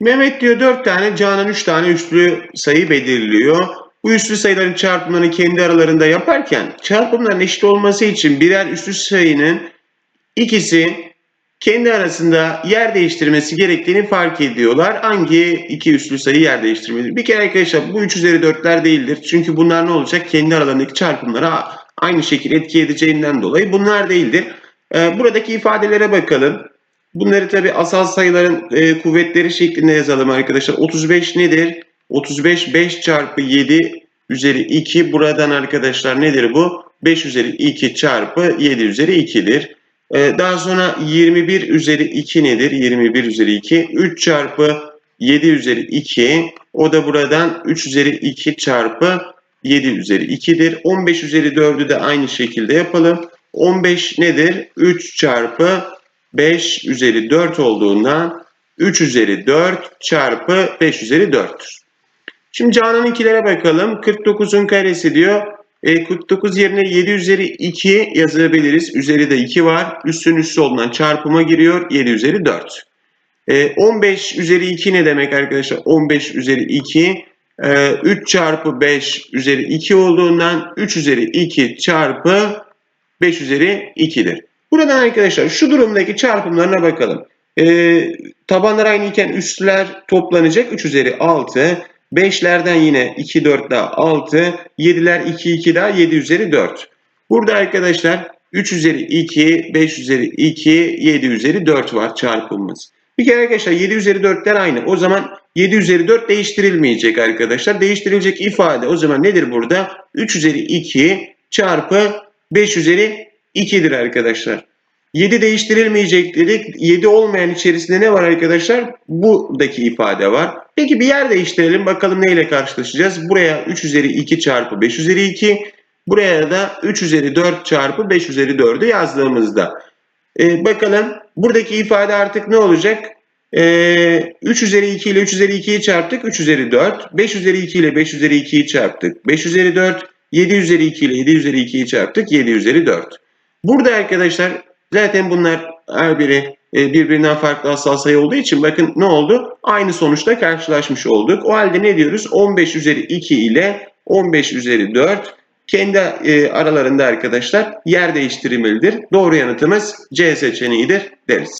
Mehmet diyor 4 tane, Canan 3 tane üslü sayı belirliyor. Bu üslü sayıların çarpımlarını kendi aralarında yaparken çarpımların eşit olması için birer üslü sayının ikisi kendi arasında yer değiştirmesi gerektiğini fark ediyorlar. Hangi iki üslü sayı yer değiştirmeli? Bir kere arkadaşlar bu 3 üzeri 4'ler değildir. Çünkü bunlar ne olacak? Kendi aralarındaki çarpımlara aynı şekilde etki edeceğinden dolayı bunlar değildir. Ee, buradaki ifadelere bakalım. Bunları tabi asal sayıların e, kuvvetleri şeklinde yazalım arkadaşlar. 35 nedir? 35 5 çarpı 7 üzeri 2. Buradan arkadaşlar nedir bu? 5 üzeri 2 çarpı 7 üzeri 2'dir. Ee, daha sonra 21 üzeri 2 nedir? 21 üzeri 2. 3 çarpı 7 üzeri 2. O da buradan 3 üzeri 2 çarpı 7 üzeri 2'dir. 15 üzeri 4'ü de aynı şekilde yapalım. 15 nedir? 3 çarpı 5 üzeri 4 olduğundan 3 üzeri 4 çarpı 5 üzeri 4'tür. Şimdi Canan'ınkilere bakalım. 49'un karesi diyor. E, 49 yerine 7 üzeri 2 yazabiliriz. Üzeri de 2 var. Üstün üstü olduğundan çarpıma giriyor. 7 üzeri 4. E, 15 üzeri 2 ne demek arkadaşlar? 15 üzeri 2. E, 3 çarpı 5 üzeri 2 olduğundan 3 üzeri 2 çarpı 5 üzeri 2'dir. Buradan arkadaşlar şu durumdaki çarpımlarına bakalım. Ee, tabanlar aynı iken üstler toplanacak 3 üzeri 6. 5'lerden yine 2 4 daha 6. 7'ler 2 2 daha 7 üzeri 4. Burada arkadaşlar 3 üzeri 2, 5 üzeri 2, 7 üzeri 4 var çarpımımız. Bir kere arkadaşlar 7 üzeri 4'ler aynı. O zaman 7 üzeri 4 değiştirilmeyecek arkadaşlar. Değiştirilecek ifade o zaman nedir burada? 3 üzeri 2 çarpı 5 üzeri 2'dir arkadaşlar. 7 değiştirilmeyecek dedik. 7 olmayan içerisinde ne var arkadaşlar? Buradaki ifade var. Peki bir yer değiştirelim. Bakalım neyle karşılaşacağız? Buraya 3 üzeri 2 çarpı 5 üzeri 2. Buraya da 3 üzeri 4 çarpı 5 üzeri 4'ü yazdığımızda. Ee, bakalım buradaki ifade artık ne olacak? Ee, 3 üzeri 2 ile 3 üzeri 2'yi çarptık. 3 üzeri 4. 5 üzeri 2 ile 5 üzeri 2'yi çarptık. 5 üzeri 4. 7 üzeri 2 ile 7 üzeri 2'yi çarptık. 7 üzeri 4. Burada arkadaşlar zaten bunlar her biri e, birbirinden farklı asal sayı olduğu için bakın ne oldu? Aynı sonuçla karşılaşmış olduk. O halde ne diyoruz? 15 üzeri 2 ile 15 üzeri 4 kendi e, aralarında arkadaşlar yer değiştirilmelidir. Doğru yanıtımız C seçeneğidir deriz.